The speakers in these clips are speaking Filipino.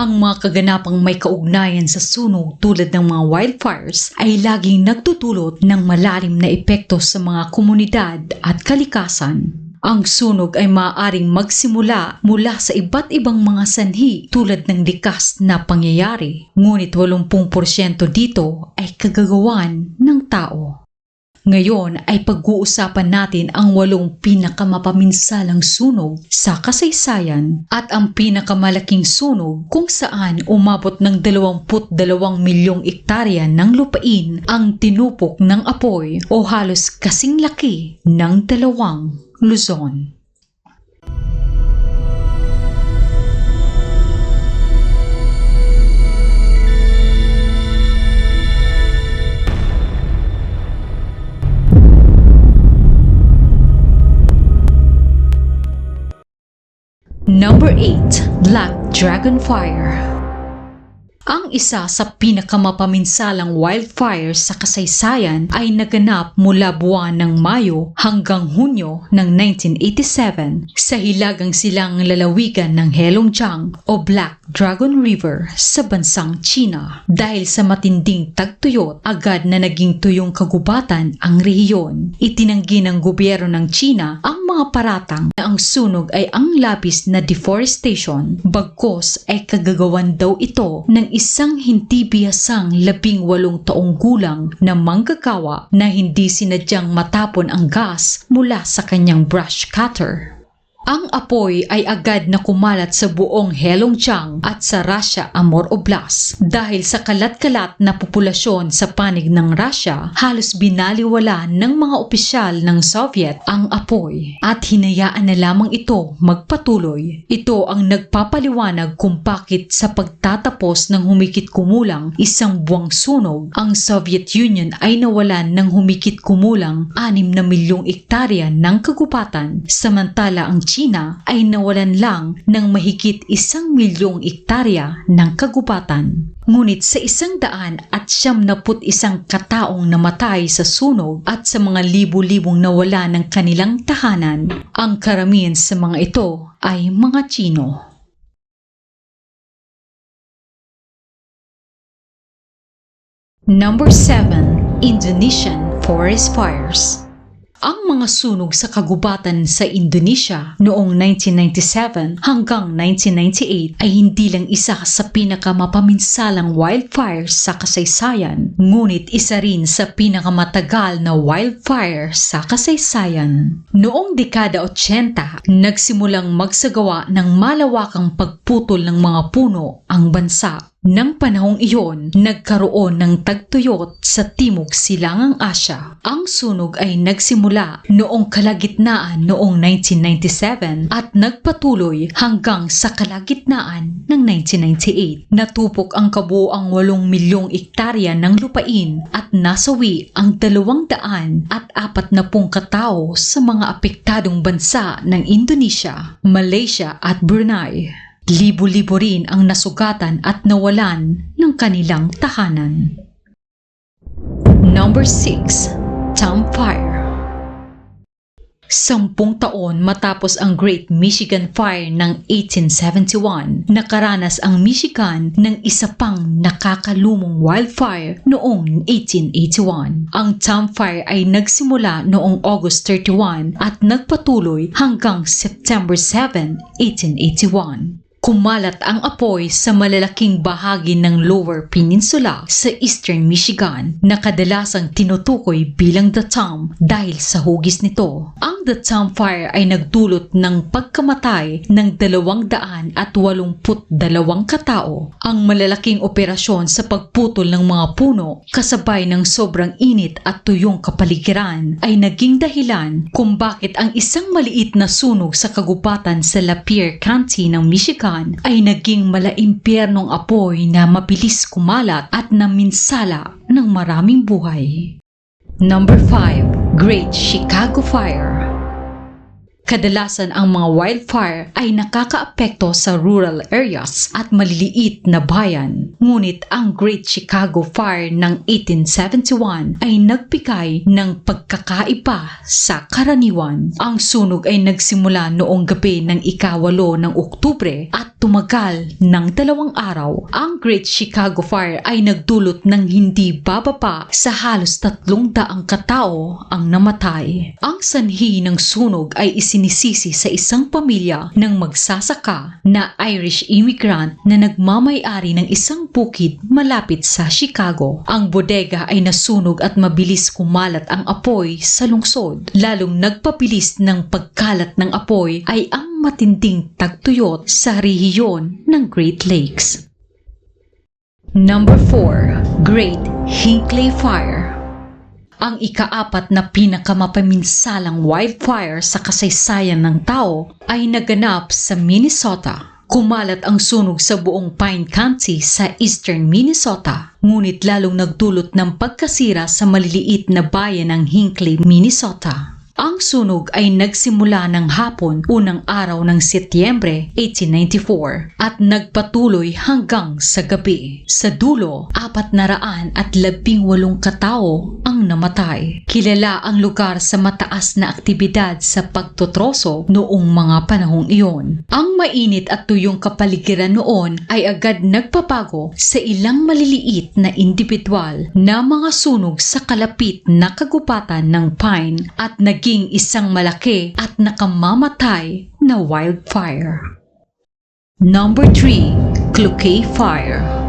Ang mga kaganapang may kaugnayan sa sunog tulad ng mga wildfires ay laging nagtutulot ng malalim na epekto sa mga komunidad at kalikasan. Ang sunog ay maaaring magsimula mula sa iba't ibang mga sanhi tulad ng likas na pangyayari, ngunit 80% dito ay kagagawan ng tao. Ngayon ay pag-uusapan natin ang walong pinakamapaminsalang sunog sa kasaysayan at ang pinakamalaking sunog kung saan umabot ng 22 milyong ektarya ng lupain ang tinupok ng apoy o halos kasing laki ng dalawang Luzon. Number 8. Black Dragon Fire ang isa sa pinakamapaminsalang wildfire sa kasaysayan ay naganap mula buwan ng Mayo hanggang Hunyo ng 1987 sa hilagang silang lalawigan ng Heilongjiang o Black Dragon River sa bansang China. Dahil sa matinding tagtuyot, agad na naging tuyong kagubatan ang rehiyon. Itinanggi ng gobyerno ng China ang mga paratang na ang sunog ay ang labis na deforestation bagkos ay kagagawan daw ito ng isang hindi biyasang labing walong taong gulang na manggagawa na hindi sinadyang matapon ang gas mula sa kanyang brush cutter. Ang apoy ay agad na kumalat sa buong Heilongjiang at sa Russia Amur Oblast. Dahil sa kalat-kalat na populasyon sa panig ng Russia, halos binaliwala ng mga opisyal ng Soviet ang apoy at hinayaan na lamang ito magpatuloy. Ito ang nagpapaliwanag kung bakit sa pagtatapos ng humikit kumulang isang buwang sunog, ang Soviet Union ay nawalan ng humikit kumulang 6 na milyong ektarya ng kagubatan samantala ang China ay nawalan lang ng mahigit isang milyong ektarya ng kagubatan. Ngunit sa isang daan at siyam na put isang kataong namatay sa sunog at sa mga libu-libong nawala ng kanilang tahanan, ang karamihan sa mga ito ay mga Chino. Number 7. Indonesian Forest Fires mga sunog sa kagubatan sa Indonesia noong 1997 hanggang 1998 ay hindi lang isa sa pinakamapaminsalang wildfires sa kasaysayan, ngunit isa rin sa pinakamatagal na wildfire sa kasaysayan. Noong dekada 80, nagsimulang magsagawa ng malawakang pagputol ng mga puno ang bansa nang panahong iyon, nagkaroon ng tagtuyot sa Timog Silangang Asya. Ang sunog ay nagsimula noong kalagitnaan noong 1997 at nagpatuloy hanggang sa kalagitnaan ng 1998. Natupok ang kabuoang 8 milyong ektarya ng lupain at nasawi ang 200 at 40 katao sa mga apektadong bansa ng Indonesia, Malaysia at Brunei. Libo-libo rin ang nasugatan at nawalan ng kanilang tahanan. Number 6. Tom Fire Sampung taon matapos ang Great Michigan Fire ng 1871, nakaranas ang Michigan ng isa pang nakakalumong wildfire noong 1881. Ang Tom Fire ay nagsimula noong August 31 at nagpatuloy hanggang September 7, 1881. Kumalat ang apoy sa malalaking bahagi ng Lower Peninsula sa Eastern Michigan na kadalasang tinutukoy bilang The Tom dahil sa hugis nito. Ang The Tom Fire ay nagdulot ng pagkamatay ng 282 katao. Ang malalaking operasyon sa pagputol ng mga puno kasabay ng sobrang init at tuyong kapaligiran ay naging dahilan kung bakit ang isang maliit na sunog sa kagubatan sa Lapeer County ng Michigan Michigan ay naging malaimpyernong apoy na mabilis kumalat at naminsala ng maraming buhay. Number 5. Great Chicago Fire Kadalasan ang mga wildfire ay nakakaapekto sa rural areas at maliliit na bayan. Ngunit ang Great Chicago Fire ng 1871 ay nagbigay ng pagkakaiba sa karaniwan. Ang sunog ay nagsimula noong gabi ng ikawalo ng Oktubre at tumagal ng dalawang araw. Ang Great Chicago Fire ay nagdulot ng hindi bababa sa halos tatlong daang katao ang namatay. Ang sanhi ng sunog ay isinisisi sa isang pamilya ng magsasaka na Irish immigrant na nagmamay-ari ng isang bukid malapit sa Chicago. Ang bodega ay nasunog at mabilis kumalat ang apoy sa lungsod. Lalong nagpabilis ng pagkalat ng apoy ay ang matinding tagtuyot sa rehiyon ng Great Lakes. Number 4. Great Hinckley Fire ang ikaapat na pinakamapaminsalang wildfire sa kasaysayan ng tao ay naganap sa Minnesota. Kumalat ang sunog sa buong Pine County sa eastern Minnesota, ngunit lalong nagdulot ng pagkasira sa maliliit na bayan ng Hinckley, Minnesota. Ang sunog ay nagsimula ng hapon unang araw ng Setyembre 1894 at nagpatuloy hanggang sa gabi. Sa dulo, apat na raan at labing walong katao ang namatay. Kilala ang lugar sa mataas na aktibidad sa pagtotroso noong mga panahong iyon. Ang mainit at tuyong kapaligiran noon ay agad nagpapago sa ilang maliliit na individual na mga sunog sa kalapit na kagubatan ng Pine at naging isang malaki at nakamamatay na wildfire. Number 3. Cloquet Fire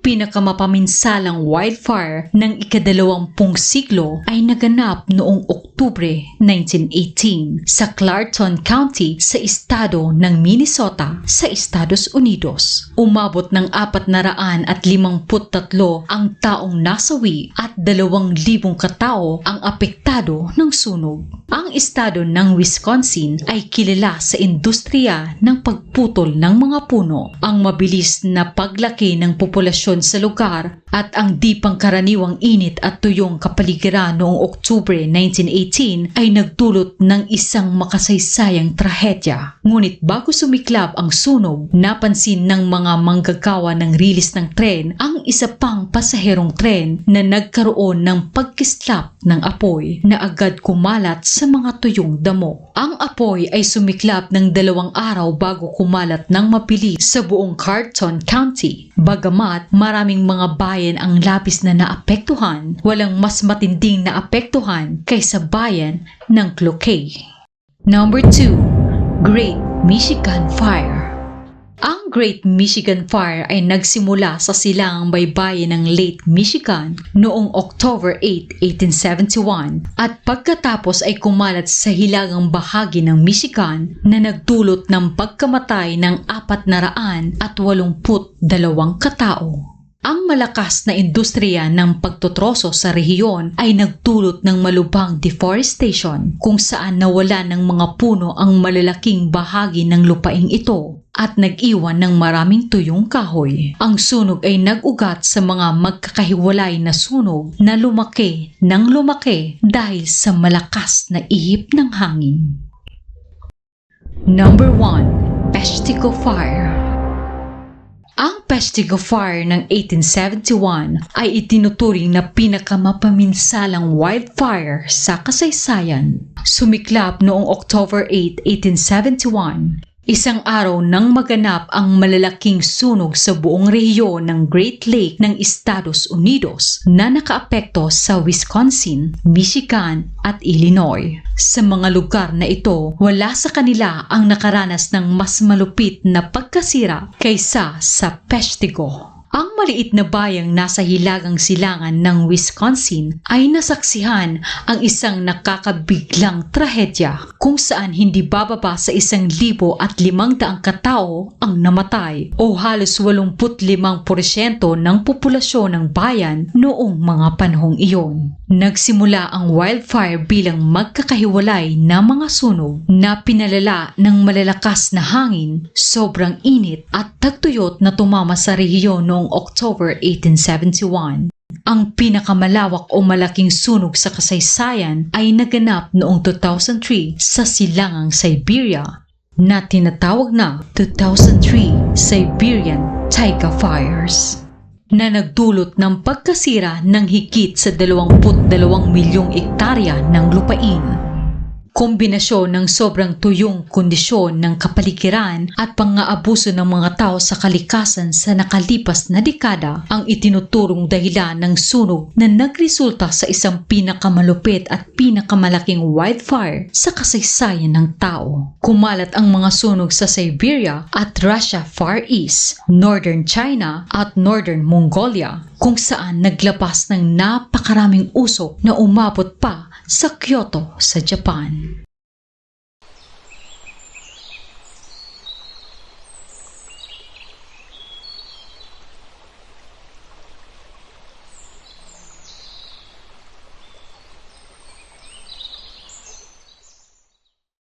pinakamapaminsalang wildfire ng ikadalawampung siglo ay naganap noong Oktubre 1918 sa Clarkson County sa estado ng Minnesota sa Estados Unidos. Umabot ng apat na raan at limangput tatlo ang taong nasawi at dalawang libong katao ang apektado ng sunog. Ang estado ng Wisconsin ay kilala sa industriya ng pagputol ng mga puno. Ang mabilis na paglaki ng populasyon sa lugar at ang di pangkaraniwang init at tuyong kapaligiran noong Oktubre 1918 ay nagdulot ng isang makasaysayang trahedya. Ngunit bago sumiklab ang sunog, napansin ng mga manggagawa ng rilis ng tren ang isa pang pasaherong tren na nagkaroon ng pagkislap ng apoy na agad kumalat sa mga tuyong damo. Ang apoy ay sumiklab ng dalawang araw bago kumalat ng mabilis sa buong Carleton County. Bagamat maraming mga bayan ang labis na naapektuhan, walang mas matinding naapektuhan kaysa bayan ng Cloquet. Number 2. Great Michigan Fire ang Great Michigan Fire ay nagsimula sa silangang baybayin ng Lake Michigan noong October 8, 1871 at pagkatapos ay kumalat sa hilagang bahagi ng Michigan na nagdulot ng pagkamatay ng apat na raan at walumput dalawang katao. Ang malakas na industriya ng pagtotroso sa rehiyon ay nagdulot ng malubhang deforestation kung saan nawala ng mga puno ang malalaking bahagi ng lupaing ito at nag-iwan ng maraming tuyong kahoy. Ang sunog ay nag-ugat sa mga magkakahiwalay na sunog na lumaki ng lumaki dahil sa malakas na ihip ng hangin. Number 1. Peshtigo Fire ang Peshtigo Fire ng 1871 ay itinuturing na pinakamapaminsalang wildfire sa kasaysayan. Sumiklab noong October 8, 1871. Isang araw nang maganap ang malalaking sunog sa buong rehiyon ng Great Lake ng Estados Unidos na nakaapekto sa Wisconsin, Michigan at Illinois. Sa mga lugar na ito, wala sa kanila ang nakaranas ng mas malupit na pagkasira kaysa sa Peshtigo. Ang maliit na bayang nasa hilagang silangan ng Wisconsin ay nasaksihan ang isang nakakabiglang trahedya kung saan hindi bababa sa isang libo at limang daang katao ang namatay o halos 85% ng populasyon ng bayan noong mga panahong iyon. Nagsimula ang wildfire bilang magkakahiwalay na mga sunog na pinalala ng malalakas na hangin, sobrang init at tagtuyot na tumama sa rehiyon noong October 1871. Ang pinakamalawak o malaking sunog sa kasaysayan ay naganap noong 2003 sa silangang Siberia na tinatawag na 2003 Siberian Taiga Fires na nagdulot ng pagkasira ng higit sa 22 milyong ektarya ng lupain. Kombinasyon ng sobrang tuyong kondisyon ng kapaligiran at pang-aabuso ng mga tao sa kalikasan sa nakalipas na dekada ang itinuturong dahilan ng sunog na nagresulta sa isang pinakamalupit at pinakamalaking wildfire sa kasaysayan ng tao. Kumalat ang mga sunog sa Siberia at Russia Far East, Northern China at Northern Mongolia kung saan naglabas ng napakaraming usok na umabot pa sa Kyoto sa Japan.